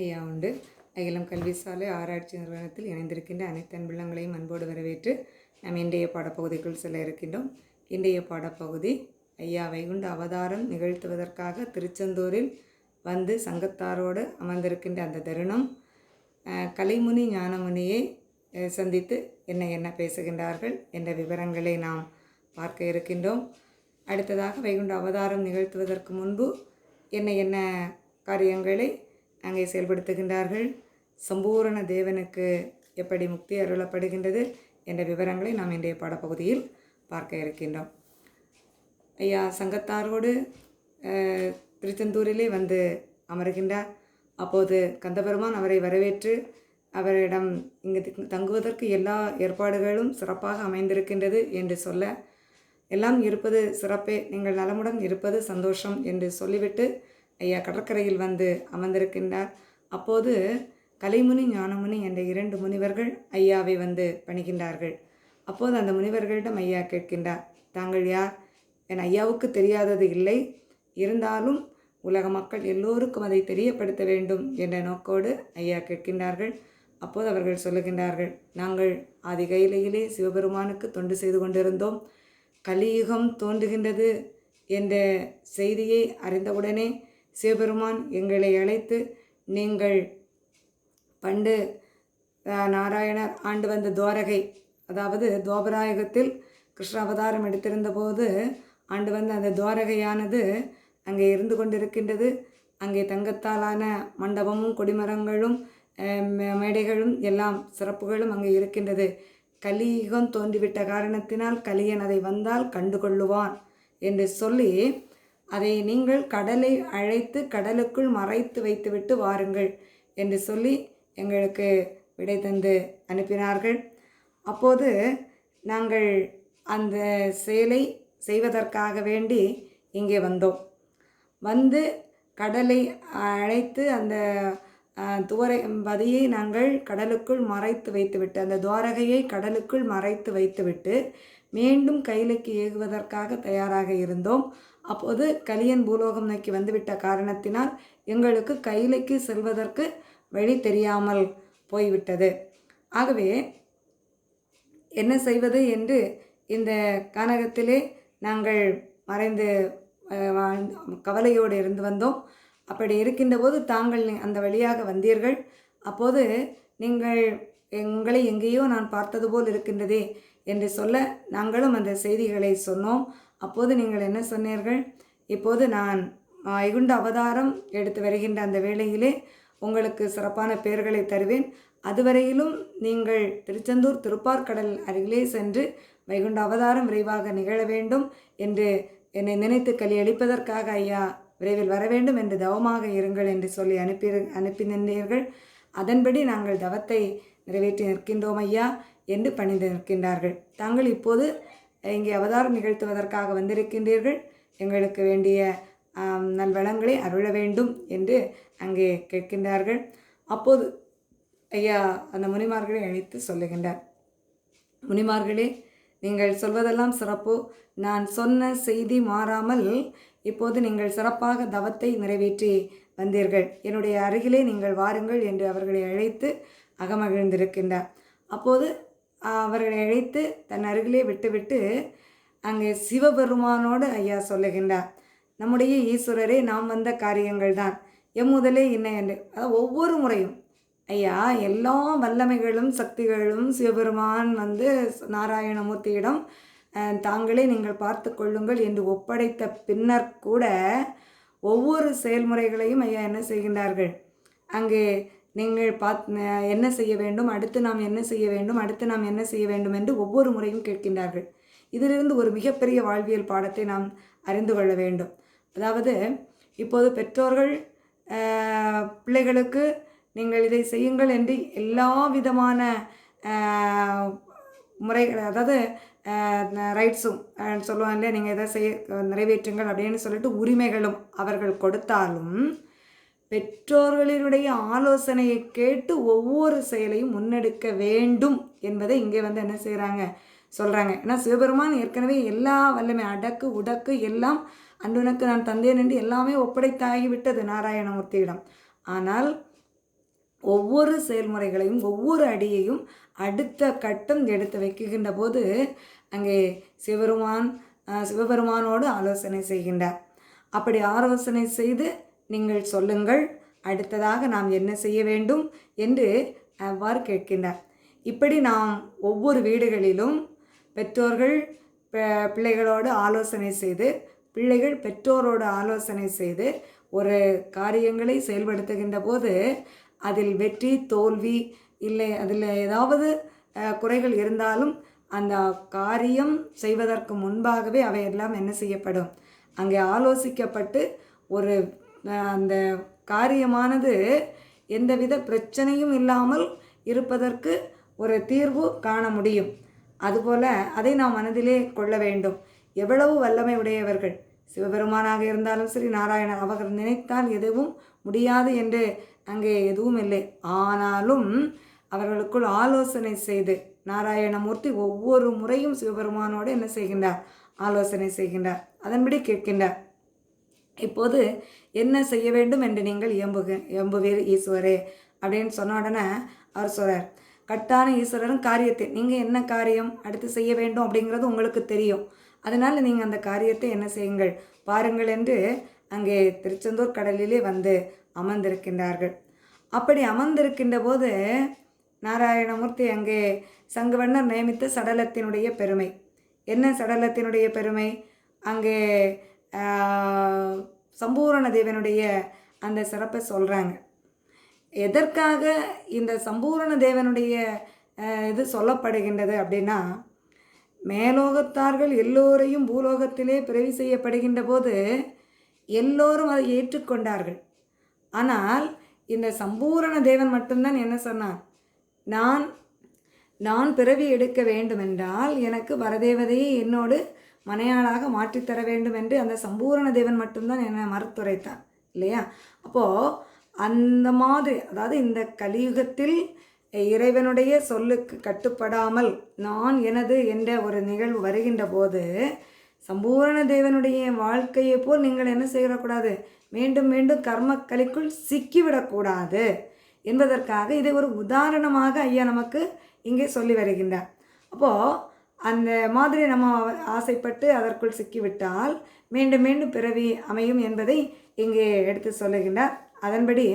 ஐயா உண்டு அகிலம் கல்வி சாலை ஆராய்ச்சி நிறுவனத்தில் இணைந்திருக்கின்ற அனைத்து அன்புள்ளங்களையும் அன்போடு வரவேற்று நாம் இன்றைய பாடப்பகுதிக்குள் செல்ல இருக்கின்றோம். இன்றைய பாடப்பகுதி ஐயா வைகுண்ட அவதாரம் நிகழ்த்துவதற்காக திருச்செந்தூரில் வந்து சங்கத்தாரோடு அமர்ந்திருக்கின்ற அந்த தருணம். கலைமுனி ஞானமுனியை சந்தித்து என்ன என்ன பேசுகின்றார்கள் என்ற விவரங்களை நாம் பார்க்க இருக்கின்றோம். அடுத்ததாக வைகுண்ட அவதாரம் நிகழ்த்துவதற்கு முன்பு என்ன என்ன காரியங்களை அங்கே செயல்படுத்துகின்றார்கள். சம்பூரண தேவனுக்கு எப்படி முக்தி அருளப்படுகின்றது என்ற விவரங்களை நாம் இன்றைய பாடப்பகுதியில் பார்க்க இருக்கின்றோம். ஐயா சங்கத்தாரோடு திருச்செந்தூரிலே வந்து அமர்கின்றார். அப்போது கந்தபெருமான் அவரை வரவேற்று அவரிடம் இங்கு தங்குவதற்கு எல்லா ஏற்பாடுகளும் சிறப்பாக அமைந்திருக்கின்றது என்று சொல்ல எல்லாம் இருப்பது சிறப்பே நீங்கள் நலமுடன் இருப்பது சந்தோஷம் என்று சொல்லிவிட்டு ஐயா கடற்கரையில் வந்து அமர்ந்திருக்கின்றார். அப்போது கலைமுனி ஞானமுனி என்ற இரண்டு முனிவர்கள் ஐயாவை வந்து பணிகின்றார்கள். அப்போது அந்த முனிவர்களிடம் ஐயா கேட்கின்றார் தாங்கள் யார்? என் ஐயாவுக்கு தெரியாதது இல்லை. இருந்தாலும் உலக மக்கள் எல்லோருக்கும் அதை தெரியப்படுத்த வேண்டும் என்ற நோக்கோடு ஐயா கேட்கின்றார்கள். அப்போது அவர்கள் சொல்லுகின்றார்கள் நாங்கள் ஆதி சிவபெருமானுக்கு தொண்டு செய்து கொண்டிருந்தோம். கலியுகம் தோன்றுகின்றது என்ற செய்தியை அறிந்தவுடனே சிவபெருமான் எங்களை அழைத்து நீங்கள் பண்டு நாராயணர் ஆண்டு வந்த துவாரகை அதாவது துவாபராயுகத்தில் கிருஷ்ணாவதாரம் எடுத்திருந்தபோது எடுத்திருந்த போது ஆண்டு வந்த அந்த துவாரகையானது அங்கே இருந்து கொண்டிருக்கின்றது. அங்கே தங்கத்தாலான மண்டபமும் கொடிமரங்களும் மே- மேடைகளும் எல்லாம் சிறப்புகளும் அங்கே இருக்கின்றது. கலியுகம் தோன்றிவிட்ட காரணத்தினால் கலியன் அதை வந்தால் கண்டு கொள்ளுவான் என்று சொல்லி அதை நீங்கள் கடலை அழைத்து கடலுக்குள் மறைத்து வைத்துவிட்டு வாருங்கள் என்று சொல்லி எங்களுக்கு விடை தந்து அனுப்பினார்கள். அப்போது நாங்கள் அந்த செயலை செய்வதற்காக வேண்டி இங்கே வந்தோம். வந்து கடலை அழைத்து அந்த துவரை பதியை நாங்கள் கடலுக்குள் மறைத்து வைத்துவிட்டு அந்த துவாரகையை கடலுக்குள் மறைத்து வைத்துவிட்டு மீண்டும் கைலுக்கு ஏகுவதற்காக தயாராக இருந்தோம். அப்போது கலியன் பூலோகம் நோக்கி வந்துவிட்ட காரணத்தினால் எங்களுக்கு கைலைக்கு செல்வதற்கு வழி தெரியாமல் போய்விட்டது. ஆகவே என்ன செய்வது என்று இந்த கானகத்திலே நாங்கள் மறைந்து கவலையோடு இருந்து வந்தோம். அப்படி இருக்கின்ற போது தாங்கள் அந்த வழியாக வந்தீர்கள். அப்போது நீங்கள் உங்களை எங்கேயோ நான் பார்த்தது போல் இருக்கின்றதே என்று சொல்ல நாங்களும் அந்த செய்திகளை சொன்னோம். அப்போது நீங்கள் என்ன சொன்னீர்கள்? இப்போது நான் வைகுண்ட அவதாரம் எடுத்து வருகின்ற அந்த வேளையிலே உங்களுக்கு சிறப்பான பெயர்களை தருவேன். அதுவரையிலும் நீங்கள் திருச்செந்தூர் திருப்பார்கடல் அருகிலே சென்று வைகுண்ட அவதாரம் விரைவாக நிகழ வேண்டும் என்று என்னை நினைத்து களி அளிப்பதற்காக ஐயா விரைவில் வர வேண்டும் என்று தவமாக இருங்கள் என்று சொல்லி அனுப்பி அனுப்பி நின்றீர்கள். அதன்படி நாங்கள் தவத்தை நிறைவேற்றி நிற்கின்றோம் ஐயா என்று பணிந்து நிற்கின்றார்கள். தாங்கள் இப்போது இங்கே அவதாரம் நிகழ்த்துவதற்காக வந்திருக்கின்றீர்கள். எங்களுக்கு வேண்டிய நல்வளங்களை அருள வேண்டும் என்று அங்கே கேட்கின்றார்கள். அப்போது ஐயா அந்த முனிமார்களை அழைத்து சொல்லுகின்றார். முனிமார்களே நீங்கள் சொல்வதெல்லாம் சிறப்பு. நான் சொன்ன செய்தி மாறாமல் இப்போது நீங்கள் சிறப்பாக தவத்தை நிறைவேற்றி வந்தீர்கள். என்னுடைய அருகிலே நீங்கள் வாருங்கள் என்று அவர்களை அழைத்து அகமகிழ்ந்திருக்கின்றார். அப்போது அவர்களை அழைத்து தன் அருகிலே விட்டுவிட்டு அங்கே சிவபெருமானோடு ஐயா சொல்லுகின்றார் நம்முடைய ஈஸ்வரரே நாம் வந்த காரியங்கள் தான். எம்முதலே இன்ன என்று? அதாவது ஒவ்வொரு முறையும் ஐயா எல்லா வல்லமைகளும் சக்திகளும் சிவபெருமான் வந்து நாராயணமூர்த்தியிடம் தாங்களே நீங்கள் பார்த்து கொள்ளுங்கள் என்று ஒப்படைத்த பின்னர் கூட ஒவ்வொரு செயல்முறைகளையும் ஐயா என்ன செய்கின்றார்கள் அங்கே நீங்கள் பாத் என்ன செய்ய வேண்டும்? அடுத்து நாம் என்ன செய்ய வேண்டும்? அடுத்து நாம் என்ன செய்ய வேண்டும்? என்று ஒவ்வொரு முறையும் கேட்கின்றார்கள். இதிலிருந்து ஒரு மிகப்பெரிய வாழ்வியல் பாடத்தை நாம் அறிந்து கொள்ள வேண்டும். அதாவது இப்போது பெற்றோர்கள் பிள்ளைகளுக்கு நீங்கள் இதை செய்யுங்கள் என்று எல்லா விதமான முறைகள் அதாவது ரைட்ஸும் சொல்லுவாங்க இல்லையா? நீங்கள் இதை செய்ய நிறைவேற்றுங்கள் அப்படின்னு சொல்லிட்டு உரிமைகளும் அவர்கள் கொடுத்தாலும் பெற்றோர்களினுடைய ஆலோசனையை கேட்டு ஒவ்வொரு செயலையும் முன்னெடுக்க வேண்டும் என்பதை இங்கே வந்து என்ன செய்கிறாங்க சொல்கிறாங்க ஏன்னா சிவபெருமான் ஏற்கனவே எல்லா வல்லமை அடக்கு உடக்கு எல்லாம் அன்றுனுக்கு நான் தந்தேன் என்று எல்லாமே ஒப்படைத்தாகிவிட்டது நாராயணமூர்த்தியிடம். ஆனால் ஒவ்வொரு செயல்முறைகளையும் ஒவ்வொரு அடியையும் அடுத்த கட்டம் எடுத்து வைக்கின்ற போது அங்கே சிவபெருமான் சிவபெருமானோடு ஆலோசனை செய்கின்றார். அப்படி ஆலோசனை செய்து நீங்கள் சொல்லுங்கள். அடுத்ததாக நாம் என்ன செய்ய வேண்டும் என்று அவ்வாறு கேட்கின்றார். இப்படி நாம் ஒவ்வொரு வீடுகளிலும் பெற்றோர்கள் பிள்ளைகளோடு ஆலோசனை செய்து பிள்ளைகள் பெற்றோரோடு ஆலோசனை செய்து ஒரு காரியங்களை செயல்படுத்துகின்ற போது அதில் வெற்றி தோல்வி இல்லை அதில் ஏதாவது குறைகள் இருந்தாலும் அந்த காரியம் செய்வதற்கு முன்பாகவே அவையெல்லாம் என்ன செய்யப்படும்? அங்கே ஆலோசிக்கப்பட்டு ஒரு அந்த காரியமானது எந்தவித பிரச்சனையும் இல்லாமல் இருப்பதற்கு ஒரு தீர்வு காண முடியும். அதுபோல் அதை நாம் மனதிலே கொள்ள வேண்டும். எவ்வளவு வல்லமை உடையவர்கள். சிவபெருமானாக இருந்தாலும் சரி நாராயணர் அவர்கள் நினைத்தால் எதுவும் முடியாது என்று அங்கே எதுவும் இல்லை. ஆனாலும் அவர்களுக்குள் ஆலோசனை செய்து நாராயணமூர்த்தி ஒவ்வொரு முறையும் சிவபெருமானோடு என்ன செய்கின்றார்? ஆலோசனை செய்கின்றார். அதன்படி கேட்கின்றார். இப்போது என்ன செய்ய வேண்டும் என்று நீங்கள் இயம்புக இயம்புவீர் ஈஸ்வரே அப்படின்னு சொன்ன உடனே அவர் சொல்கிறார் கட்டான ஈஸ்வரரும் காரியத்தை நீங்கள் என்ன காரியம் அடுத்து செய்ய வேண்டும் அப்படிங்கிறது உங்களுக்கு தெரியும். அதனால் நீங்கள் அந்த காரியத்தை என்ன செய்யுங்கள் பாருங்கள் என்று அங்கே திருச்செந்தூர் கடலிலே வந்து அமர்ந்திருக்கின்றார்கள். அப்படி அமர்ந்திருக்கின்ற போது நாராயணமூர்த்தி அங்கே சங்கவண்ணர் நியமித்த சடலத்தினுடைய பெருமை. என்ன சடலத்தினுடைய பெருமை? அங்கே சம்பூரண தேவனுடைய அந்த சிறப்பை சொல்கிறாங்க எதற்காக இந்த சம்பூரண தேவனுடைய இது சொல்லப்படுகின்றது அப்படின்னா மேலோகத்தார்கள் எல்லோரையும் பூலோகத்திலே பிறவி செய்யப்படுகின்ற போது எல்லோரும் அதை ஏற்றுக்கொண்டார்கள். ஆனால் இந்த சம்பூரண தேவன் மட்டும்தான் என்ன சொன்னார் நான் நான் பிறவி எடுக்க வேண்டுமென்றால் எனக்கு வரதேவதையை என்னோடு மனையாளாக மாற்றித்தர வேண்டும் என்று அந்த சம்பூரண தேவன் மட்டும்தான் என்னை மறுத்துரைத்தான் இல்லையா? அப்போது அந்த மாதிரி அதாவது இந்த கலியுகத்தில் இறைவனுடைய சொல்லுக்கு கட்டுப்படாமல் நான் எனது என்ற ஒரு நிகழ்வு வருகின்ற போது சம்பூரண தேவனுடைய வாழ்க்கையை போல் நீங்கள் என்ன செய்யக்கூடாது? மீண்டும் மீண்டும் கர்மக்கலிக்குள் சிக்கிவிடக்கூடாது என்பதற்காக இதை ஒரு உதாரணமாக ஐயா நமக்கு இங்கே சொல்லி வருகின்றார். அப்போது அந்த மாதிரி நம்ம ஆசைப்பட்டு அதற்குள் சிக்கிவிட்டால் மீண்டும் மீண்டும் பிறவி அமையும் என்பதை இங்கே எடுத்து சொல்லுகின்றார். அதன்படி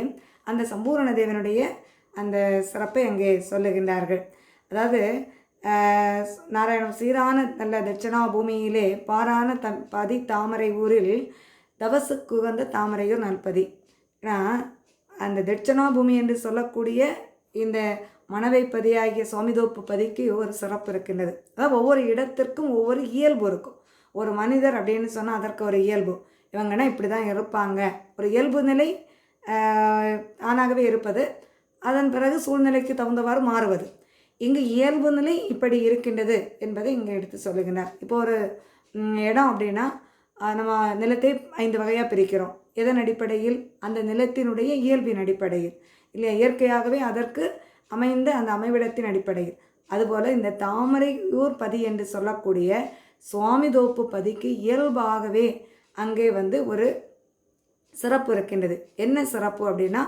அந்த சம்பூரண தேவனுடைய அந்த சிறப்பை அங்கே சொல்லுகின்றார்கள். அதாவது நாராயணம் சீரான நல்ல தட்சிணா பூமியிலே பாரான த பதி தாமரை ஊரில் தவசுக்கு உகந்த தாமரையூர் நல்பதி ஏன்னா அந்த தட்சிணா பூமி என்று சொல்லக்கூடிய இந்த மணவைப்பதியாகிய சுவாமிதோப்பு பதிக்கு ஒரு சிறப்பு இருக்கின்றது. அதாவது ஒவ்வொரு இடத்திற்கும் ஒவ்வொரு இயல்பு இருக்கும். ஒரு மனிதர் அப்படின்னு சொன்னால் அதற்கு ஒரு இயல்பு. இவங்கன்னா இப்படி தான் இருப்பாங்க. ஒரு இயல்பு நிலை ஆஹ், ஆணாகவே இருப்பது. அதன் பிறகு சூழ்நிலைக்கு தகுந்தவாறு மாறுவது. இங்கு இயல்பு நிலை இப்படி இருக்கின்றது என்பதை இங்கே எடுத்து சொல்லுகின்றார். இப்போ ஒரு இடம் அப்படின்னா நம்ம நிலத்தை ஐந்து வகையாக பிரிக்கிறோம். எதன் அடிப்படையில்? அந்த நிலத்தினுடைய இயல்பின் அடிப்படையில். இல்லை இயற்கையாகவே அதற்கு அமைந்த அந்த அமைவிடத்தின் அடிப்படையில். அதுபோல் இந்த தாமரையூர் பதி என்று சொல்லக்கூடிய சுவாமிதோப்பு பதிக்கு இயல்பாகவே அங்கே வந்து ஒரு சிறப்பு இருக்கின்றது. என்ன சிறப்பு அப்படின்னா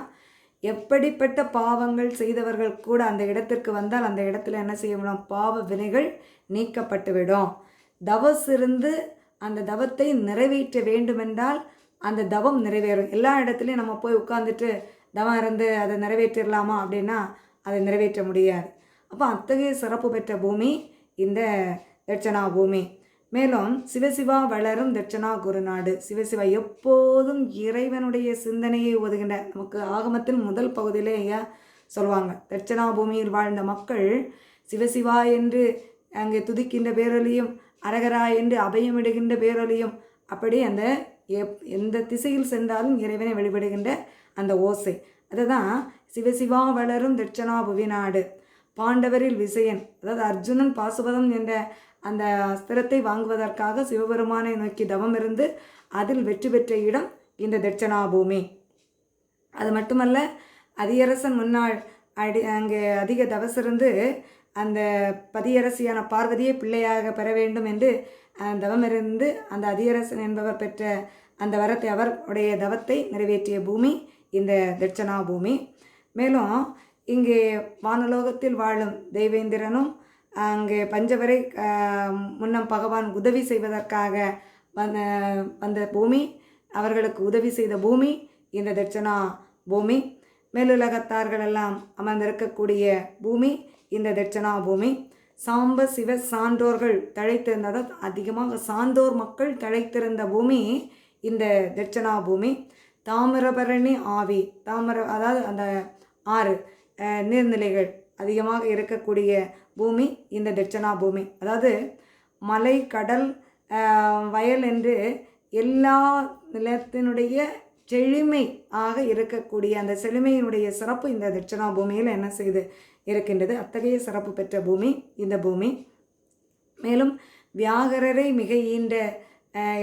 எப்படிப்பட்ட பாவங்கள் செய்தவர்கள் கூட அந்த இடத்திற்கு வந்தால் அந்த இடத்துல என்ன செய்ய முடியும்? பாவ வினைகள் நீக்கப்பட்டுவிடும். தவசிருந்து அந்த தவத்தை நிறைவேற்ற வேண்டுமென்றால் அந்த தவம் நிறைவேறும். எல்லா இடத்துலையும் நம்ம போய் உட்காந்துட்டு தவம் இருந்து அதை நிறைவேற்றிடலாமா அப்படின்னா அதை நிறைவேற்ற முடியாது. அப்போ அத்தகைய சிறப்பு பெற்ற பூமி இந்த தட்சணா பூமி. மேலும் சிவசிவா வளரும் தட்சணா குருநாடு. சிவசிவா எப்போதும் இறைவனுடைய சிந்தனையை ஒதுகின்ற நமக்கு ஆகமத்தின் முதல் பகுதியிலே ஐயா சொல்லுவாங்க. தட்சணா பூமியில் வாழ்ந்த மக்கள் சிவசிவா என்று அங்கே துதிக்கின்ற பேரொலியும் அரகரா என்று அபயமிடுகின்ற பேரொலியும் அப்படி அந்த எப் எந்த திசையில் சென்றாலும் இறைவனை வழிபடுகின்ற அந்த ஓசை. அதுதான் சிவசிவா வளரும் தட்சணாபுவி நாடு. பாண்டவரில் விசயன் அதாவது அர்ஜுனன் பாசுபதம் என்ற அந்த அஸ்திரத்தை வாங்குவதற்காக சிவபெருமானை நோக்கி தவம் இருந்து அதில் வெற்றி பெற்ற இடம் இந்த தட்சணாபூமி அது மட்டுமல்ல அதியரசன் முன்னாள் அடி அங்கே அதிக தவசிருந்து அந்த பதியரசியான பார்வதியை பிள்ளையாக பெற வேண்டும் என்று தவமிருந்து அந்த அதியரசன் என்பவர் பெற்ற அந்த வரத்தை அவர் உடைய தவத்தை நிறைவேற்றிய பூமி இந்த தட்சணா பூமி மேலும் இங்கே வானலோகத்தில் வாழும் தெய்வேந்திரனும் அங்கே பஞ்சவரை முன்னம் பகவான் உதவி செய்வதற்காக வந்த வந்த பூமி அவர்களுக்கு உதவி செய்த பூமி இந்த தட்சணா பூமி. மேலுலகத்தார்கள் எல்லாம் அமர்ந்திருக்கக்கூடிய பூமி இந்த தட்சணா பூமி. சாம்ப சிவ சான்றோர்கள் தழைத்திருந்த அதிகமாக சான்றோர் மக்கள் தழைத்திருந்த பூமி இந்த தட்சணா பூமி. தாமிரபரணி ஆவி தாமிர அதாவது அந்த ஆறு நீர்நிலைகள் அதிகமாக இருக்கக்கூடிய பூமி இந்த தட்சணா பூமி. அதாவது மலை கடல் வயல் என்று எல்லா நிலத்தினுடைய செழுமை ஆக இருக்கக்கூடிய அந்த செழுமையினுடைய சிறப்பு இந்த தட்சிணா பூமியில் என்ன செய்து இருக்கின்றது? அத்தகைய சிறப்பு பெற்ற பூமி இந்த பூமி. மேலும் வியாகரரை மிக ஈண்ட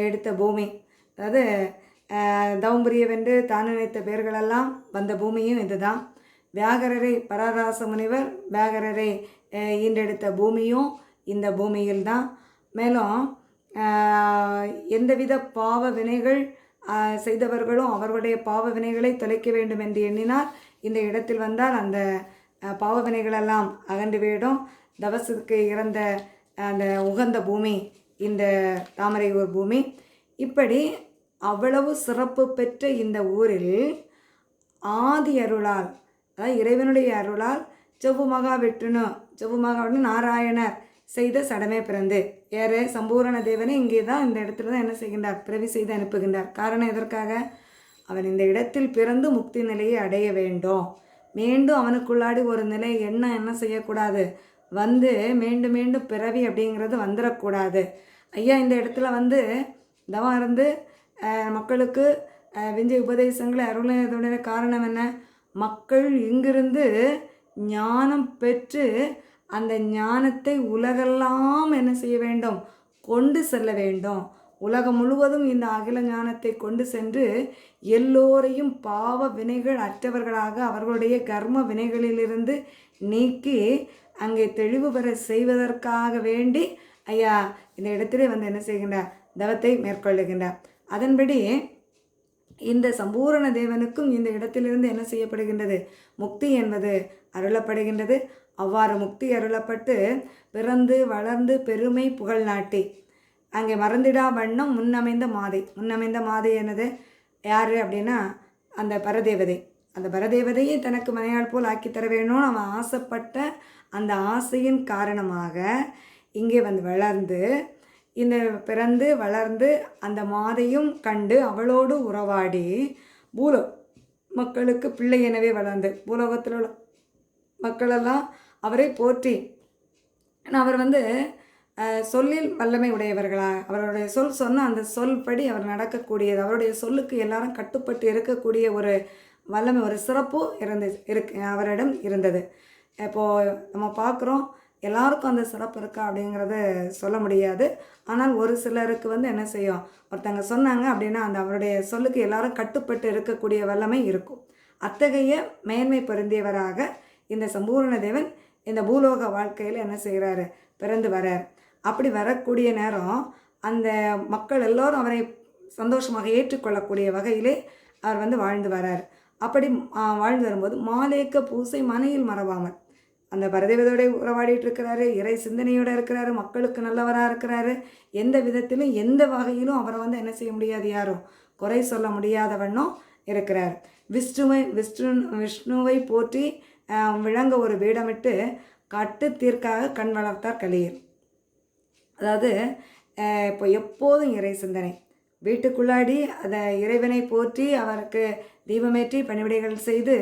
எடுத்த பூமி. அதாவது தௌம்பரியவென்று தான் நினைத்த பேர்களெல்லாம் வந்த பூமியும் இதுதான். வியாகரரை பரராச முனிவர் வியாகரரை ஈண்டெடுத்த ஈன்றெடுத்த பூமியும் இந்த பூமியில்தான். மேலும் எந்தவித பாவ வினைகள் செய்தவர்களும் அவர்களுடைய பாவ வினைகளை தொலைக்க வேண்டும் என்று எண்ணினார் இந்த இடத்தில் வந்தால் அந்த பாவ வினைகளெல்லாம் அகன்று விடும் தவசுக்கு இறந்த அந்த உகந்த பூமி இந்த தாமரை ஊர் பூமி. இப்படி அவ்வளவு சிறப்பு பெற்ற இந்த ஊரில் ஆதி அருளால் அதாவது இறைவனுடைய அருளால் செவ்வு மகா வெட்டுனு செவ்வு மகா நாராயணர் செய்த சடமே பிறந்து. ஏற சம்பூரண தேவனை இங்கே தான் இந்த இடத்துல தான் என்ன செய்கின்றார்? பிறவி செய்து அனுப்புகின்றார். காரணம் எதற்காக? அவன் இந்த இடத்தில் பிறந்து முக்தி நிலையை அடைய வேண்டும். மீண்டும் அவனுக்குள்ளாடி ஒரு நிலை என்ன என்ன செய்யக்கூடாது? வந்து மீண்டும் மீண்டும் பிறவி அப்படிங்கிறது வந்துடக்கூடாது ஐயா இந்த இடத்துல வந்து தவம் இருந்து மக்களுக்கு விஞ்ச உபதேசங்களை அருளினதுடைய காரணம் என்ன? மக்கள் இங்கிருந்து ஞானம் பெற்று அந்த ஞானத்தை உலகெல்லாம் என்ன செய்ய வேண்டும்? கொண்டு செல்ல வேண்டும். உலகம் முழுவதும் இந்த அகில ஞானத்தை கொண்டு சென்று எல்லோரையும் பாவ வினைகள் அற்றவர்களாக அவர்களுடைய கர்ம வினைகளிலிருந்து நீக்கி அங்கே தெளிவு பெற செய்வதற்காக வேண்டி ஐயா இந்த இடத்திலே வந்து என்ன செய்கின்றார்? தவத்தை மேற்கொள்ளுகின்றார். அதன்படி இந்த சம்பூரண தேவனுக்கும் இந்த இடத்திலிருந்து என்ன செய்யப்படுகின்றது? முக்தி என்பது அருளப்படுகின்றது. அவ்வாறு முக்தி அருளப்பட்டு பிறந்து வளர்ந்து பெருமை புகழ் நாட்டி. அங்கே மறந்திடா வண்ணம் முன்னமைந்த மாதை. முன்னமைந்த மாதை என்னது? யார் அப்படின்னா அந்த பரதேவதை. அந்த பரதேவதையை தனக்கு மனையாள் போல் ஆக்கி தர வேணும்னு அவன் ஆசைப்பட்ட அந்த ஆசையின் காரணமாக இங்கே வந்து வளர்ந்து இந்த பிறந்து வளர்ந்து அந்த மாதையும் கண்டு அவளோடு உறவாடி பூலோ மக்களுக்கு பிள்ளை எனவே வளர்ந்து பூலோகத்தில் உள்ள மக்களெல்லாம் அவரை போற்றி. அவர் வந்து சொல்லில் வல்லமை உடையவர்களா? அவருடைய சொல் சொன்ன அந்த சொல்படி அவர் நடக்கக்கூடியது அவருடைய சொல்லுக்கு எல்லாரும் கட்டுப்பட்டு இருக்கக்கூடிய ஒரு வல்லமை ஒரு சிறப்பு இருந்து இருக்கு அவரிடம் இருந்தது. இப்போது நம்ம பார்க்குறோம் எல்லாருக்கும் அந்த சிறப்பு இருக்கா அப்படிங்கிறத சொல்ல முடியாது. ஆனால் ஒரு சிலருக்கு வந்து என்ன செய்யும்? ஒருத்தங்க சொன்னாங்க அப்படின்னா அந்த அவருடைய சொல்லுக்கு எல்லாரும் கட்டுப்பட்டு இருக்கக்கூடிய வல்லமை இருக்கும். அத்தகைய மேன்மை பொருந்தியவராக இந்த சம்பூர்ண தேவன் இந்த பூலோக வாழ்க்கையில் என்ன செய்கிறாரு பிறந்து வரார். அப்படி வரக்கூடிய நேரம் அந்த மக்கள் எல்லோரும் அவரை சந்தோஷமாக ஏற்றுக்கொள்ளக்கூடிய வகையிலே அவர் வந்து வாழ்ந்து வரார். அப்படி வாழ்ந்து வரும்போது மாலேக்க பூசை மனையில் மறவாமல் அந்த பரதேவதோட உறவாடிட்டு இருக்கிறாரு இறை சிந்தனையோடு இருக்கிறாரு மக்களுக்கு நல்லவராக இருக்கிறாரு. எந்த விதத்திலும் எந்த வகையிலும் அவரை வந்து என்ன செய்ய முடியாது யாரும். குறை சொல்ல முடியாதவண்ணும் இருக்கிறார். விஷ்ணுவை விஷ்ணு விஷ்ணுவை போற்றி விளங்க ஒரு வேடமிட்டு கட்டு தீர்க்காக கண் வளர்த்தார் கலியர் அதாவது இப்போ எப்போதும் இறை சிந்தனை. வீட்டுக்குள்ளாடி அதை இறைவனை போற்றி அவருக்கு தீபமேற்றி பணிவிடைகள் செய்து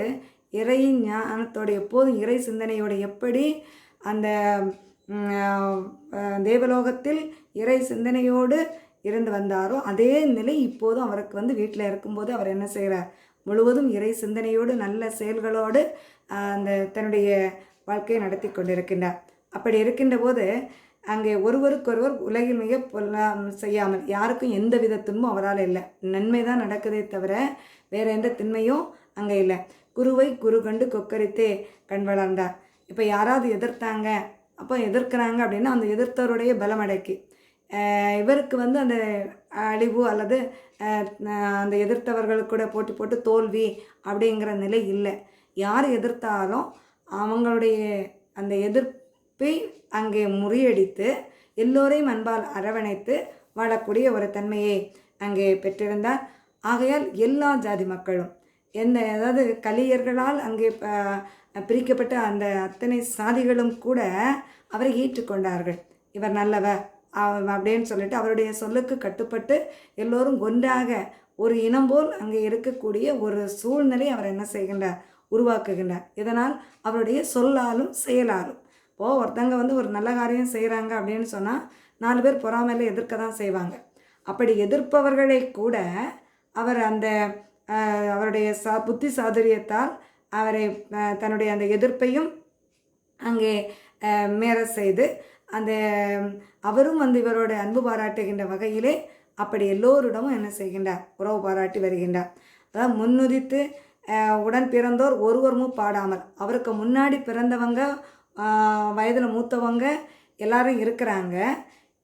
இறை ஞானத்தோட எப்போதும் இறை சிந்தனையோடு எப்படி அந்த தேவலோகத்தில் இறை சிந்தனையோடு இருந்து வந்தாரோ அதே நிலை இப்போதும் அவருக்கு வந்து வீட்டில் இருக்கும்போது அவர் என்ன செய்கிறார்? முழுவதும் இறை சிந்தனையோடு நல்ல செயல்களோடு அந்த தன்னுடைய வாழ்க்கையை நடத்தி கொண்டிருக்கின்றார். அப்படி இருக்கின்ற போது அங்கே ஒருவருக்கொருவர் உலகில் மிக பொல்லா செய்யாமல் யாருக்கும் எந்த வித துன்பம் அவரால் இல்லை. நன்மை தான் நடக்குதே தவிர வேறு எந்த திண்மையும் அங்கே இல்லை. குருவை குரு கண்டு கொக்கரித்தே கண் வளர்ந்தார். இப்போ யாராவது எதிர்த்தாங்க? அப்போ எதிர்க்கிறாங்க அப்படின்னா அந்த எதிர்த்தவருடைய பலமடைக்கு. இவருக்கு வந்து அந்த அழிவு அல்லது அந்த எதிர்த்தவர்களுக்கு கூட போட்டி போட்டு தோல்வி அப்படிங்கிற நிலை இல்லை. யார் எதிர்த்தாலும் அவங்களுடைய அந்த எதிர்ப்பை அங்கே முறியடித்து எல்லோரையும் அன்பால் அரவணைத்து வாழக்கூடிய ஒரு தன்மையை அங்கே பெற்றிருந்தார். ஆகையால் எல்லா ஜாதி மக்களும் எந்த அதாவது கலியர்களால் அங்கே பிரிக்கப்பட்ட அந்த அத்தனை சாதிகளும் கூட அவரை ஏற்றுக்கொண்டார்கள். இவர் நல்லவர் அப்படின்னு சொல்லிட்டு அவருடைய சொல்லுக்கு கட்டுப்பட்டு எல்லோரும் ஒன்றாக ஒரு இனம் போல் அங்கே இருக்கக்கூடிய ஒரு சூழ்நிலை அவர் என்ன செய்கின்றார்? உருவாக்குகின்றார். இதனால் அவருடைய சொல்லாலும் செயலாலும். இப்போது ஒருத்தங்க வந்து ஒரு நல்ல காரியம் செய்கிறாங்க அப்படின்னு சொன்னால் நாலு பேர் பொறாமையில் எதிர்க்க தான் செய்வாங்க. அப்படி எதிர்ப்பவர்களை கூட அவர் அந்த அவருடைய சா புத்தி சாதுரியத்தால் அவரை தன்னுடைய அந்த எதிர்ப்பையும் அங்கே மேற செய்து அந்த அவரும் வந்து இவரோட அன்பு பாராட்டுகின்ற வகையிலே அப்படி எல்லோரிடமும் என்ன செய்கின்றார்? உறவு பாராட்டி வருகின்றார். அதாவது முன்னுதித்து உடன் பிறந்தோர் ஒருவருமும் பாடாமல் அவருக்கு முன்னாடி பிறந்தவங்க வயதில் மூத்தவங்க எல்லாரும் இருக்கிறாங்க.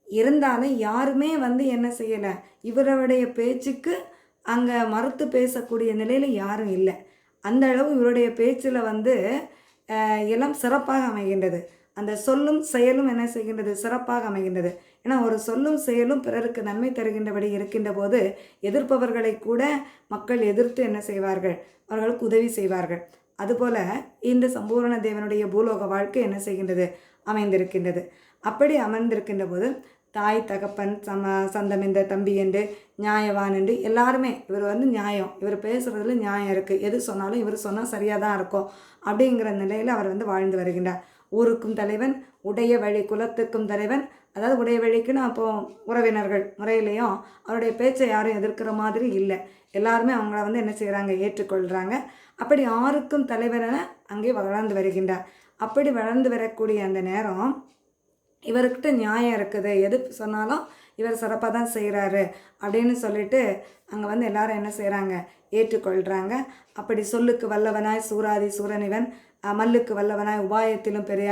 இருந்தாலும் யாருமே வந்து என்ன செய்யலை? இவருடைய பேச்சுக்கு அங்கே மறுத்து பேசக்கூடிய நிலையில் யாரும் இல்லை. அந்த அளவு இவருடைய பேச்சில் வந்து எல்லாம் சிறப்பாக அமைகின்றது. அந்த சொல்லும் செயலும் என்ன செய்கின்றது? சிறப்பாக அமைகின்றது. ஏன்னா ஒரு சொல்லும் செயலும் பிறருக்கு நன்மை தருகின்றபடி இருக்கின்ற போது எதிர்ப்பவர்களை கூட மக்கள் எதிர்த்து என்ன செய்வார்கள்? அவர்களுக்கு உதவி செய்வார்கள். அதுபோல இந்த சம்பூரண தேவனுடைய பூலோக வாழ்க்கை என்ன செய்கின்றது? அமைந்திருக்கின்றது. அப்படி அமர்ந்திருக்கின்ற போது தாய் தகப்பன் சம சந்தம் இந்த தம்பி என்று நியாயவான் என்று எல்லாருமே இவர் வந்து நியாயம். இவர் பேசுகிறதுல நியாயம் இருக்குது எது சொன்னாலும் இவர் சொன்னால் சரியாக தான் இருக்கும் அப்படிங்கிற நிலையில் அவர் வந்து வாழ்ந்து வருகின்றார். ஊருக்கும் தலைவன் உடைய வழி குலத்துக்கும் தலைவன். அதாவது உடைய வழிக்குன்னு அப்போ உறவினர்கள் முறையிலையும் அவருடைய பேச்சை யாரும் எதிர்க்கிற மாதிரி இல்லை. எல்லாருமே அவங்கள வந்து என்ன செய்கிறாங்க ஏற்றுக்கொள்கிறாங்க அப்படி ஆருக்கும் தலைவரென அங்கே வளர்ந்து வருகின்றார். அப்படி வளர்ந்து வரக்கூடிய அந்த நேரம் இவர்கிட்ட நியாயம் இருக்குது. எது சொன்னாலும் இவர் சிறப்பாக தான் செய்கிறாரு அப்படின்னு சொல்லிட்டு அங்கே வந்து எல்லாரும் என்ன செய்கிறாங்க ஏற்றுக்கொள்கிறாங்க அப்படி சொல்லுக்கு வல்லவனாய் சூராதி சூரனிவன் மல்லுக்கு வல்லவனாய் உபாயத்திலும் பெரிய.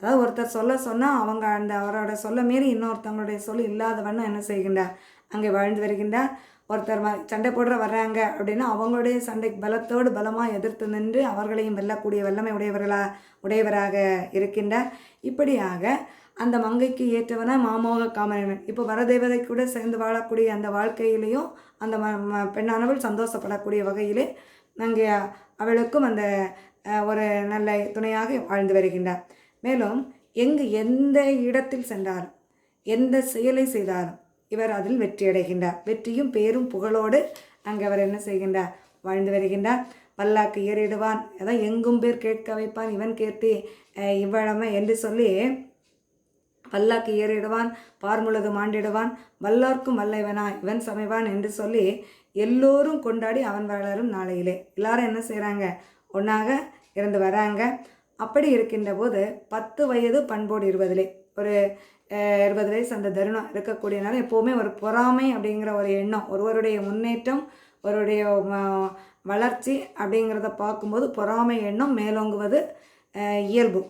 அதாவது ஒருத்தர் சொல்ல சொன்னால் அவங்க அந்த அவரோட சொல்ல மீறி இன்னொருத்தவங்களுடைய சொல் இல்லாதவன்னு என்ன செய்கின்றார்? அங்கே வாழ்ந்து வருகின்றார். ஒருத்தர் சண்டை போடுற வர்றாங்க அப்படின்னா அவங்களுடைய சண்டைக்கு பலத்தோடு பலமாக எதிர்த்து நின்று அவர்களையும் வெல்லக்கூடிய வல்லமை உடையவர்களாக உடையவராக இருக்கின்றார். இப்படியாக அந்த மங்கைக்கு ஏற்றவன மாமோக காமனவன் இப்போ வரதேவதை கூட சேர்ந்து வாழக்கூடிய அந்த வாழ்க்கையிலையும் அந்த ம ம- பெண்ணானவள் சந்தோஷப்படக்கூடிய வகையிலே அங்கே அவளுக்கும் அந்த ஒரு நல்ல துணையாக வாழ்ந்து வருகின்றார். மேலும் எங்கு எந்த இடத்தில் சென்றார் எந்த செயலை செய்தாலும் இவர் அதில் வெற்றி அடைகின்றார். வெற்றியும் பேரும் புகழோடு அங்கே அவர் என்ன செய்கின்றார்? வாழ்ந்து வருகின்றார். பல்லாக்கு ஏறிடுவான். அதான் எங்கும் பேர் கேட்க வைப்பான். இவன் கேட்டு இவ்வளமை என்று சொல்லி பல்லாக்கு ஏறிடுவான் பார்முழுது மாண்டிடுவான் வல்லார்க்கும் வல்லைவனா இவன் சமைவான் என்று சொல்லி எல்லோரும் கொண்டாடி அவன் வளரும் நாளையிலே. எல்லாரும் என்ன செய்கிறாங்க ஒன்றாக இருந்து வராங்க. அப்படி இருக்கின்ற போது பத்து வயது பண்போடு இருபதிலே ஒரு இருபது வயசு அந்த தருணம் இருக்கக்கூடியனால எப்போவுமே ஒரு பொறாமை அப்படிங்கிற ஒரு எண்ணம் ஒருவருடைய முன்னேற்றம் ஒருவருடைய வளர்ச்சி அப்படிங்கிறத பார்க்கும்போது பொறாமை எண்ணம் மேலோங்குவது இயல்பு.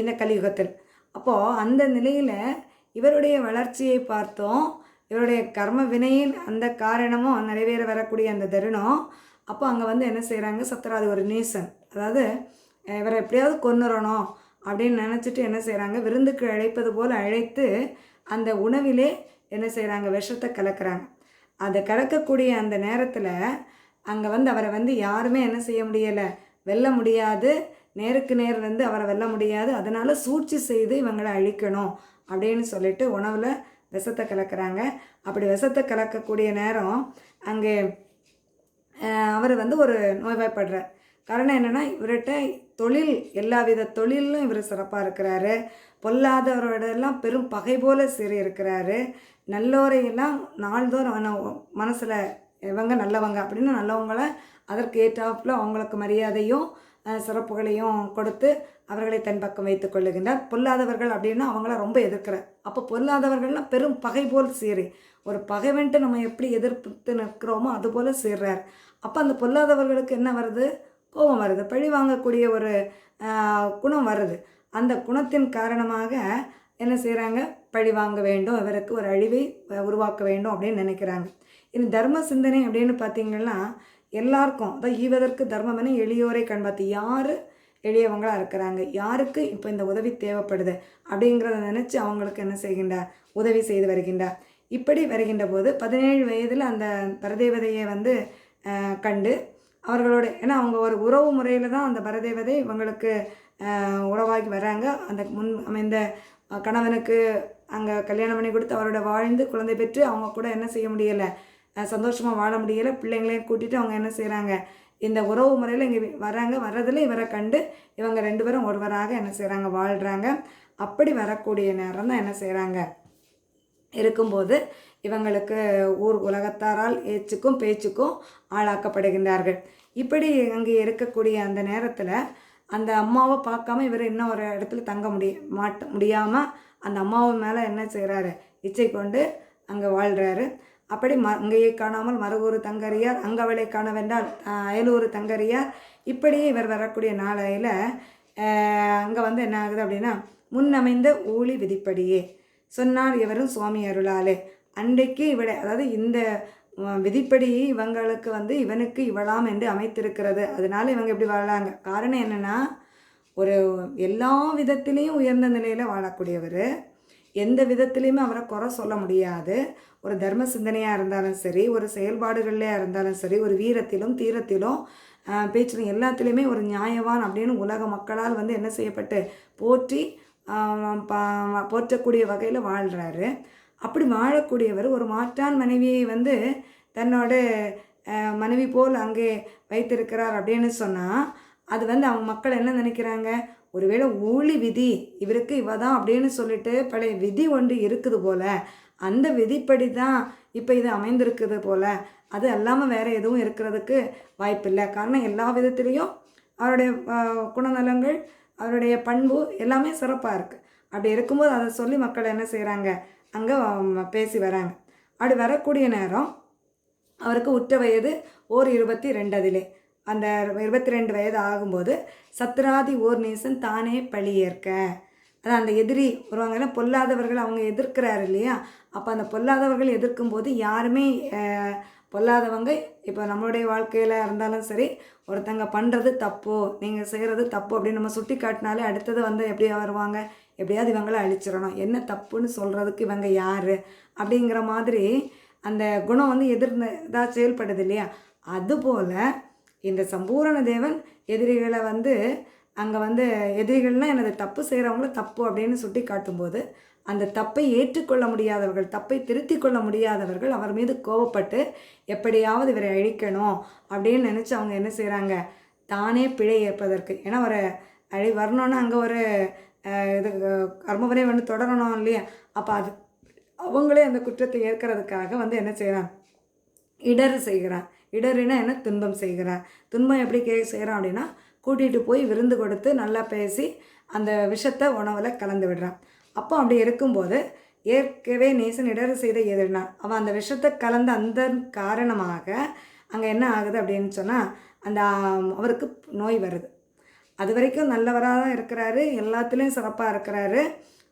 இந்த கலியுகத்தில். அப்போது அந்த நிலையில் இவருடைய வளர்ச்சியை பார்த்தோம். இவருடைய கர்ம வினையின் அந்த காரணமும் நிறைவேற வரக்கூடிய அந்த தருணம். அப்போ அங்கே வந்து என்ன செய்கிறாங்க சத்தராது ஒரு நேசன். அதாவது இவரை எப்படியாவது கொன்னுறணும் அப்படின்னு நினச்சிட்டு என்ன செய்கிறாங்க விருந்துக்கு அழைப்பது போல் அழைத்து அந்த உணவிலே என்ன செய்கிறாங்க விஷத்தை கலக்கிறாங்க. அதை கலக்கக்கூடிய அந்த நேரத்தில் அங்கே வந்து அவரை வந்து யாருமே என்ன செய்ய முடியலை. வெல்ல முடியாது. நேருக்கு நேர் வந்து அவரை வெல்ல முடியாது. அதனால் சூழ்ச்சி செய்து இவங்களை அழிக்கணும் அப்படின்னு சொல்லிட்டு உணவில் விஷத்தை கலக்கிறாங்க. அப்படி விஷத்தை கலக்கக்கூடிய நேரம் அங்கே அவர் வந்து ஒரு நோய்வாய்ப்படுறார். காரணம் என்னென்னா இவர்கிட்ட தொழில் எல்லா வித தொழிலும் இவர் சிறப்பாக இருக்கிறாரு. பொல்லாதவரோடெல்லாம் பெரும் பகை போல சீறி இருக்கிறாரு. நல்லோரையெல்லாம் நாள்தோறும் மனசில் இவங்க நல்லவங்க அப்படின்னு நல்லவங்கள அதற்கு ஏற்றாப்புல அவங்களுக்கு மரியாதையும் சிறப்புகளையும் கொடுத்து அவர்களை தன் பக்கம் வைத்துக் கொள்ளுகின்றார். பொல்லாதவர்கள் அப்படின்னா அவங்கள ரொம்ப எதிர்க்கிறார் அப்போ பொல்லாதவர்கள்லாம் பெரும் பகை போல் சீறி ஒரு பகைவன்ட்டு நம்ம எப்படி எதிர்த்து நிற்கிறோமோ அதுபோல் சீர்றார். அப்போ அந்த பொல்லாதவர்களுக்கு என்ன வருது? கோபம் வருது. பழி வாங்கக்கூடிய ஒரு குணம் வருது. அந்த குணத்தின் காரணமாக என்ன செய்கிறாங்க பழி வாங்க வேண்டும். இவருக்கு ஒரு அழிவை உருவாக்க வேண்டும் அப்படின்னு நினைக்கிறாங்க. இது தர்ம சிந்தனை அப்படின்னு பார்த்தீங்கன்னா எல்லாருக்கும். அதான் ஈவதற்கு தர்மம் என எளியோரை கண்பாத்து யார் எளியவங்களாக இருக்கிறாங்க? யாருக்கு இப்போ இந்த உதவி தேவைப்படுது? அப்படிங்கிறத நினச்சி அவங்களுக்கு என்ன செய்கின்றார்? உதவி செய்து வருகின்றார். இப்படி வருகின்ற போது பதினேழு வயதில் அந்த பரதேவதையை வந்து கண்டு அவர்களோட ஏன்னா அவங்க ஒரு உறவு முறையில் தான் அந்த பரதேவதை இவங்களுக்கு உறவாகி வராங்க. அந்த முன் அமைந்த கணவனுக்கு அங்கே கல்யாணம் பண்ணி கொடுத்து அவரோட வாழ்ந்து குழந்தை பெற்று அவங்க கூட என்ன செய்ய முடியலை? சந்தோஷமாக வாழ முடியலை. பிள்ளைங்களையும் கூட்டிகிட்டு அவங்க என்ன செய்கிறாங்க இந்த உறவு முறையில் இங்கே வராங்க. வர்றதில் இவரை கண்டு இவங்க ரெண்டு பேரும் ஒருவராக என்ன செய்கிறாங்க வாழ்கிறாங்க அப்படி வரக்கூடிய நேரம் தான் என்ன செய்கிறாங்க இருக்கும்போது இவங்களுக்கு ஊர் உலகத்தாரால் ஏச்சுக்கும் பேச்சுக்கும் ஆளாக்கப்படுகின்றார்கள். இப்படி அங்கே இருக்கக்கூடிய அந்த நேரத்தில் அந்த அம்மாவை பார்க்காம இவர் இன்னும் ஒரு இடத்துல தங்க முடிய மாட்ட முடியாமல் அந்த அம்மாவை மேலே என்ன செய்கிறாரு இச்சை கொண்டு அங்கே வாழ்கிறாரு அப்படி ம அங்கேயே காணாமல் மறுகூறு தங்கரியார் அங்கவளை காணவென்றால் அயலூர் தங்கரியார். இப்படியே இவர் வரக்கூடிய நாளையில் அங்கே வந்து என்ன ஆகுது அப்படின்னா முன்னமைந்த ஊழி விதிப்படியே சொன்னார் இவரும் சுவாமி அருளாலே. அன்றைக்கு இவளை அதாவது இந்த விதிப்படி இவங்களுக்கு வந்து இவனுக்கு இவளாம் என்று அமைத்திருக்கிறது. அதனால இவங்க இப்படி வாழாங்க காரணம் என்னென்னா ஒரு எல்லா விதத்திலையும் உயர்ந்த நிலையில் வாழக்கூடியவர். எந்த விதத்துலேயுமே அவரை குறை சொல்ல முடியாது. ஒரு தர்ம சிந்தனையாக இருந்தாலும் சரி ஒரு செயல்பாடுகள்லையாக இருந்தாலும் சரி ஒரு வீரத்திலும் தீரத்திலும் பேச்சிலும் எல்லாத்துலேயுமே ஒரு நியாயவான் அப்படின்னு உலக மக்களால் வந்து என்ன செய்யப்பட்டு போற்றி பா- போற்றக்கூடிய வகையில் வாழ்கிறாரு அப்படி வாழக்கூடியவர் ஒரு மாற்றான் மனைவியை வந்து தன்னோட மனைவி போல் அங்கே வைத்திருக்கிறார் அப்படின்னு சொன்னால் அது வந்து அவங்க மக்கள் என்ன நினைக்கிறாங்க? ஒருவேளை ஊழி விதி இவருக்கு இவ தான் அப்படின்னு சொல்லிட்டு பழைய விதி ஒன்று இருக்குது போல. அந்த விதிப்படி தான் இப்போ இது அமைந்திருக்குது போல. அது அல்லாமல் வேறு எதுவும் இருக்கிறதுக்கு வாய்ப்பில்லை. காரணம் எல்லா விதத்துலேயும் அவருடைய குணநலங்கள் அவருடைய பண்பு எல்லாமே சிறப்பாக இருக்குது அப்படி இருக்கும்போது அதை சொல்லி மக்கள் என்ன செய்கிறாங்க அங்கே பேசி வராங்க. அப்படி வரக்கூடிய நேரம் அவருக்கு உற்ற வயது ஓர் இருபத்தி ரெண்டதிலே அந்த இருபத்தி ரெண்டு வயது ஆகும்போது சத்ராதி ஓர் நேசன் தானே பழியேற்க அதான் அந்த எதிரி வருவாங்கன்னா பொல்லாதவர்கள் அவங்க எதிர்க்கிறாரு இல்லையா? அப்போ அந்த பொல்லாதவர்கள் எதிர்க்கும்போது யாருமே பொல்லாதவங்க இப்போ நம்மளுடைய வாழ்க்கையில் இருந்தாலும் சரி ஒருத்தங்க பண்ணுறது தப்போ நீங்கள் செய்கிறது தப்பு அப்படின்னு நம்ம சுட்டி காட்டினாலே அடுத்தது வந்து எப்படியா வருவாங்க? எப்படியாவது இவங்களை அழிச்சிடணும். என்ன தப்புன்னு சொல்கிறதுக்கு இவங்க யார்? அப்படிங்கிற மாதிரி அந்த குணம் வந்து எதிர் இதாக செயல்படுது இல்லையா? அதுபோல் இந்த சம்பூரண தேவன் எதிரிகளை வந்து அங்கே வந்து எதிரிகள்னால் எனது தப்பு செய்கிறவங்கள தப்பு அப்படின்னு சுட்டி காட்டும்போது அந்த தப்பை ஏற்றுக்கொள்ள முடியாதவர்கள் தப்பை திருத்தி கொள்ள முடியாதவர்கள் அவர் மீது கோவப்பட்டு எப்படியாவது இவரை அழிக்கணும் அப்படின்னு நினச்சி அவங்க என்ன செய்கிறாங்க தானே பிழை ஏற்பதற்கு. ஏன்னா ஒரு அழி வரணும்னா அங்கே ஒரு இது அஹ், வந்து தொடரணும் இல்லையா? அப்போ அது அவங்களே அந்த குற்றத்தை ஏற்கிறதுக்காக வந்து என்ன செய்கிறான் இடர் செய்கிறான். இடறுனா என்ன துன்பம் செய்கிறார் துன்பம் எப்படி கே செய்கிறான் அப்படின்னா கூட்டிகிட்டு போய் விருந்து கொடுத்து நல்லா பேசி அந்த விஷத்தை உணவில் கலந்து விடுறான். அப்போ அப்படி இருக்கும்போது ஏற்கவே நேசன் இடறு செய்த எதிர்னார் அவன் அந்த விஷத்தை கலந்த அந்த காரணமாக அங்கே என்ன ஆகுது அப்படின்னு சொன்னால் அந்த அவருக்கு நோய் வருது. அது வரைக்கும் நல்லவராக தான் இருக்கிறாரு எல்லாத்துலேயும் சிறப்பாக இருக்கிறாரு.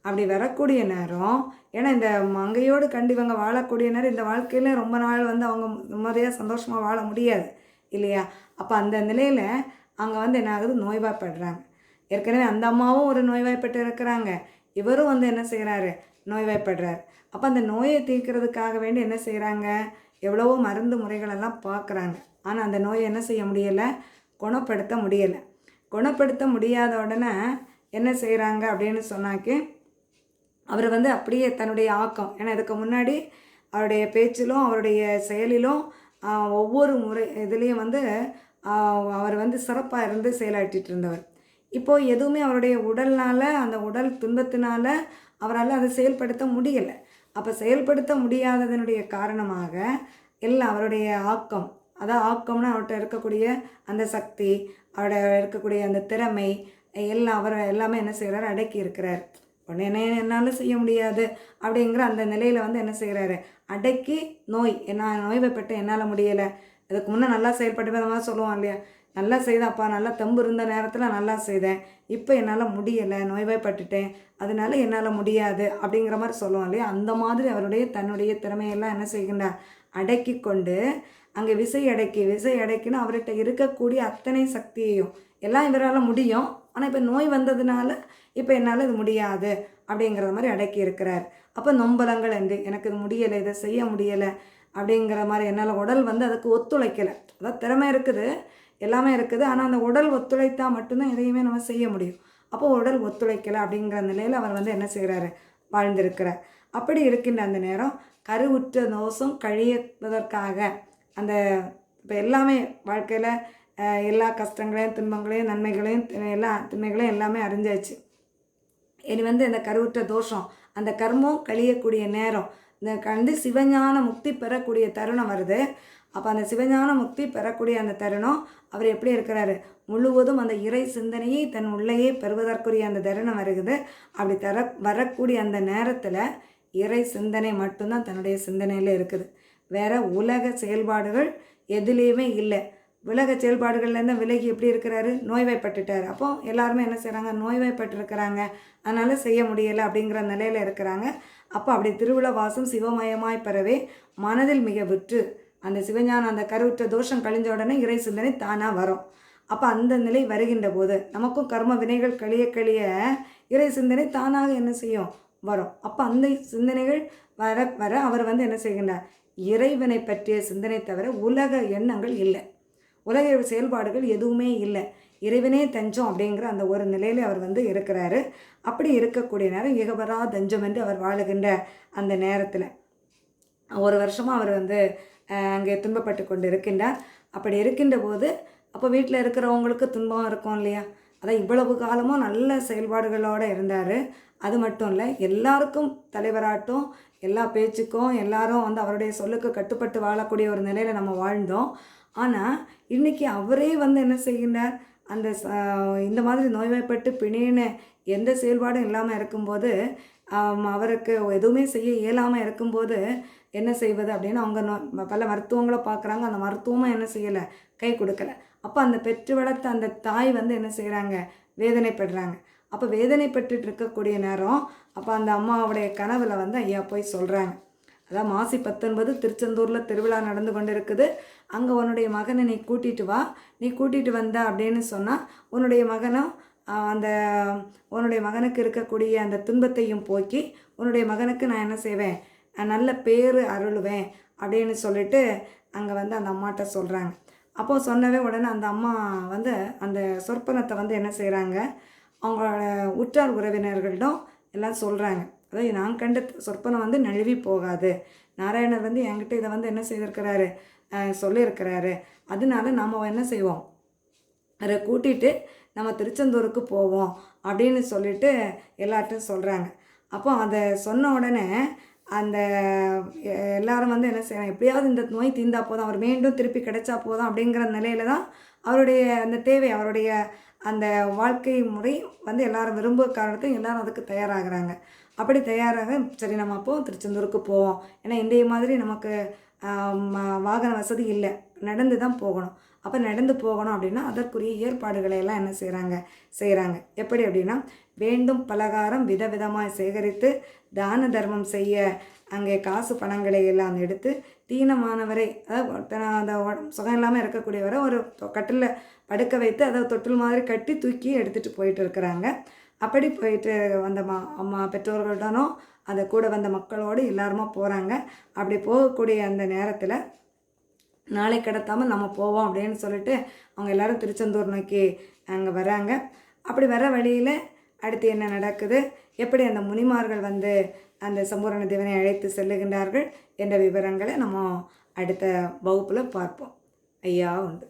அப்படி வரக்கூடிய நேரம் ஏன்னா இந்த மங்கையோடு கண்டு இவங்க வாழக்கூடியனர் இந்த வாழ்க்கையில் ரொம்ப நாள் வந்து அவங்க நிம்மதியாக சந்தோஷமாக வாழ முடியாது இல்லையா? அப்போ அந்த நிலையில் அங்கே வந்து என்ன ஆகுது? நோய்வாய்ப்படுறாங்க. ஏற்கனவே அந்த அம்மாவும் ஒரு நோய்வாய்ப்பட்டு இருக்கிறாங்க. இவரும் வந்து என்ன செய்கிறாரு நோய்வாய்ப்படுறாரு. அப்போ அந்த நோயை தீர்க்கிறதுக்காக வேண்டி என்ன செய்கிறாங்க எவ்வளவோ மருந்து முறைகளெல்லாம் பார்க்குறாங்க ஆனால் அந்த நோயை என்ன செய்ய முடியலை? குணப்படுத்த முடியலை. குணப்படுத்த முடியாத உடனே என்ன செய்கிறாங்க அப்படின்னு சொன்னாக்கி அவர் வந்து அப்படியே தன்னுடைய ஆக்கம். ஏன்னா இதுக்கு முன்னாடி அவருடைய பேச்சிலும் அவருடைய செயலிலும் ஒவ்வொரு முறை இதுலேயும் வந்து அவர் வந்து சிறப்பாக இருந்து செயலாற்றிட்டு இருந்தவர். இப்போது எதுவுமே அவருடைய உடல்னால் அந்த உடல் துன்பத்தினால அவரால் அதை செயல்படுத்த முடியலை. அப்போ செயல்படுத்த முடியாததனுடைய காரணமாக எல்லாம் அவருடைய ஆக்கம் அதான் ஆக்கம்னா அவர்கிட்ட இருக்கக்கூடிய அந்த சக்தி அவரோட இருக்கக்கூடிய அந்த திறமை எல்லாம் அவர் எல்லாமே என்ன செய்கிறார் அடக்கி இருக்கிறார். உடனே என்ன என்னால் செய்ய முடியாது அப்படிங்கிற அந்த நிலையில் வந்து என்ன செய்கிறாரு அடக்கி நோய் என்ன நோய்வைப்பட்டு என்னால் முடியலை. அதுக்கு முன்னே நல்லா செயல்பட்டு அந்த மாதிரி சொல்லுவான் இல்லையா? நல்லா செய்தப்பா நல்லா தெம்பு இருந்த நேரத்தில் நல்லா செய்தேன். இப்போ என்னால் முடியலை நோய்வாய்ப்பட்டுட்டேன். அதனால என்னால் முடியாது அப்படிங்கிற மாதிரி சொல்லுவோம் இல்லையா? அந்த மாதிரி அவருடைய தன்னுடைய திறமையெல்லாம் என்ன செய்கின்றார்? அடக்கி கொண்டு அங்கே விசை அடக்கி விசை அடக்கின்னு அவர்கிட்ட இருக்கக்கூடிய அத்தனை சக்தியையும் எல்லாம் இவரால் முடியும். ஆனால் இப்போ நோய் வந்ததுனால இப்போ என்னால் இது முடியாது அப்படிங்கிற மாதிரி அடக்கி இருக்கிறார். அப்போ நொம்பலங்கள் என்று எனக்கு இது முடியலை இதை செய்ய முடியலை அப்படிங்கிற மாதிரி என்னால் உடல் வந்து அதுக்கு ஒத்துழைக்கலை. அதாவது திறமை இருக்குது எல்லாமே இருக்குது. ஆனால் அந்த உடல் ஒத்துழைத்தா மட்டும்தான் எதையுமே நம்ம செய்ய முடியும். அப்போ உடல் ஒத்துழைக்கலை அப்படிங்கிற நிலையில் அவர் வந்து என்ன செய்கிறாரு வாழ்ந்திருக்கிறார். அப்படி இருக்கின்ற அந்த நேரம் கருவுற்ற தோஷம் கழியதற்காக அந்த இப்போ எல்லாமே வாழ்க்கையில் எல்லா கஷ்டங்களையும் துன்பங்களையும் நன்மைகளையும் எல்லா திண்மைகளையும் எல்லாமே அறிஞ்சாச்சு. இனி வந்து இந்த கருவுற்ற தோஷம். அந்த கர்மம் கழியக்கூடிய நேரம். இந்த கண்டு சிவஞான முக்தி பெறக்கூடிய தருணம் வருது. அப்போ அந்த சிவஞான முக்தி பெறக்கூடிய அந்த தருணம் அவர் எப்படி இருக்கிறாரு? முழுவதும் அந்த இறை சிந்தனையை தன் உள்ளேயே பெறுவதற்குரிய அந்த தருணம் வருகுது. அப்படி தர வரக்கூடிய அந்த நேரத்தில் இறை சிந்தனை மட்டும்தான் தன்னுடைய சிந்தனையில் இருக்குது. வேற உலக செயல்பாடுகள் எதுலேயுமே இல்லை. விலக செயல்பாடுகள்லேருந்து விலகி எப்படி இருக்கிறாரு? நோய்வாய்ப்பட்டுட்டார். அப்போ எல்லாருமே என்ன செய்கிறாங்க நோய்வாய்ப்பட்டிருக்கிறாங்க. அதனால் செய்ய முடியலை அப்படிங்கிற நிலையில் இருக்கிறாங்க. அப்போ அப்படி திருவிழா வாசம் சிவமயமாய் பெறவே மனதில் மிக விற்று அந்த சிவஞானம் அந்த கருவுற்ற தோஷம் கழிஞ்ச உடனே இறை சிந்தனை தானாக வரும். அப்போ அந்த நிலை வருகின்ற போது நமக்கும் கர்ம வினைகள் கழிய கழிய இறை சிந்தனை தானாக என்ன செய்யும்? வரும். அப்போ அந்த சிந்தனைகள் வர வர அவர் வந்து என்ன செய்கின்றார்? இறைவனை பற்றிய சிந்தனை தவிர உலக எண்ணங்கள் இல்லை. உலக செயல்பாடுகள் எதுவுமே இல்லை. இறைவனே தஞ்சம் அப்படிங்கிற அந்த ஒரு நிலையில் அவர் வந்து இருக்கிறாரு. அப்படி இருக்கக்கூடிய நேரம் ஏகபரா தஞ்சம் என்று அவர் வாழுகின்ற அந்த நேரத்தில். ஒரு வருஷமாக அவர் வந்து அங்கே துன்பப்பட்டு கொண்டு இருக்கின்றார் அப்படி இருக்கின்ற போது அப்போ வீட்டில் இருக்கிறவங்களுக்கு துன்பம் இருக்கும் இல்லையா? அதான் இவ்வளவு காலமும் நல்ல செயல்பாடுகளோடு இருந்தார். அது மட்டும் இல்லை எல்லாருக்கும் தலைவராட்டும் எல்லா பேச்சுக்கும் எல்லாரும் வந்து அவருடைய சொல்லுக்கு கட்டுப்பட்டு வாழக்கூடிய ஒரு நிலையில் நம்ம வாழ்ந்தோம். ஆனால் இன்றைக்கி அவரே வந்து என்ன செய்கின்றார்? அந்த ச- இந்த மாதிரி நோய்வாய்ப்பட்டு பிணின்னு எந்த செயல்பாடும் இல்லாமல் இருக்கும்போது அவருக்கு எதுவுமே செய்ய இயலாமல் இருக்கும்போது என்ன செய்வது அப்படின்னு அவங்க நோ- பல மருத்துவங்களை பார்க்குறாங்க. அந்த மருத்துவமும் என்ன செய்யலை? கை கொடுக்கல. அப்போ அந்த பெற்று வளர்த்த அந்த தாய் வந்து என்ன செய்கிறாங்க வேதனைப்படுறாங்க. அப்போ வேதனைப்பட்டுட்டு இருக்கக்கூடிய நேரம் அப்போ அந்த அம்மாவுடைய கனவில் வந்து ஐயா போய் சொல்கிறாங்க அதான் மாசி பத்தொன்பது திருச்செந்தூரில் திருவிழா நடந்து கொண்டு இருக்குது அங்கே உன்னுடைய மகனை நீ கூட்டிட்டு வா. நீ கூட்டிட்டு வந்த அப்படின்னு சொன்னால் உன்னுடைய மகனும் அந்த உன்னுடைய மகனுக்கு இருக்கக்கூடிய அந்த துன்பத்தையும் போக்கி உன்னுடைய மகனுக்கு நான் என்ன செய்வேன்? நான் நல்ல பேர் அருளுவேன் அப்படின்னு சொல்லிட்டு அங்கே வந்து அந்த அம்மாட்ட சொல்கிறாங்க அப்போது சொன்னவே உடனே அந்த அம்மா வந்து அந்த சொற்பனத்தை வந்து என்ன செய்கிறாங்க அவங்களோட உற்றார் உறவினர்களிடம் எல்லாம் சொல்கிறாங்க அதாவது நான் கண்ட சொற்பனம் வந்து நழுவி போகாது. நாராயணர் வந்து என்கிட்ட இதை வந்து என்ன செய்திருக்கிறாரு? சொல்லியிருக்கிறாரு. அதனால நாம் என்ன செய்வோம்? அதை கூட்டிகிட்டு நம்ம திருச்செந்தூருக்கு போவோம் அப்படின்னு சொல்லிட்டு எல்லார்ட்டும் சொல்கிறாங்க அப்போ அதை சொன்ன உடனே அந்த எல்லாரும் வந்து என்ன செய்யணும் எப்படியாவது இந்த நோய் தீந்தா போதும் அவர் மீண்டும் திருப்பி கிடைச்சா போதும் அப்படிங்கிற நிலையில தான் அவருடைய அந்த தேவை அவருடைய அந்த வாழ்க்கை முறை வந்து எல்லாரும் விரும்ப காரணத்துக்கு எல்லாரும் அதுக்கு தயாராகிறாங்க. அப்படி தயாராக சரி நம்ம அப்போ திருச்செந்தூருக்கு போவோம். ஏன்னா இன்றைய மாதிரி நமக்கு வாகன வசதி இல்லை. நடந்து தான் போகணும். அப்போ நடந்து போகணும் அப்படின்னா அதற்குரிய ஏற்பாடுகளை எல்லாம் என்ன செய்கிறாங்க செய்கிறாங்க எப்படி அப்படின்னா வேண்டும் பலகாரம் விதவிதமாக சேகரித்து தான தர்மம் செய்ய அங்கே காசு பணங்களை எல்லாம் எடுத்து தீனமானவரை அதாவது அந்த உட- சுகம் இல்லாமல் இருக்கக்கூடியவரை ஒரு கட்டில் படுக்க வைத்து அதை தொட்டில் மாதிரி கட்டி தூக்கி எடுத்துகிட்டு போயிட்டு இருக்கிறாங்க. அப்படி போயிட்டு வந்த மா அம்மா பெற்றோர்களுடனும் அந்த கூட வந்த மக்களோடு எல்லாருமா போகிறாங்க அப்படி போகக்கூடிய அந்த நேரத்தில் நாளை கடத்தாமல் நம்ம போவோம் அப்படின்னு சொல்லிட்டு அவங்க எல்லாரும் திருச்செந்தூர் நோக்கி அங்கே வராங்க. அப்படி வர வழியில் அடுத்து என்ன நடக்குது? எப்படி அந்த முனிமார்கள் வந்து அந்த சம்பூரண தேவனை அழைத்து செல்லுகின்றார்கள்? என்ற விவரங்களை நம்ம அடுத்த வகுப்பில் பார்ப்போம். ஐயா உண்டு.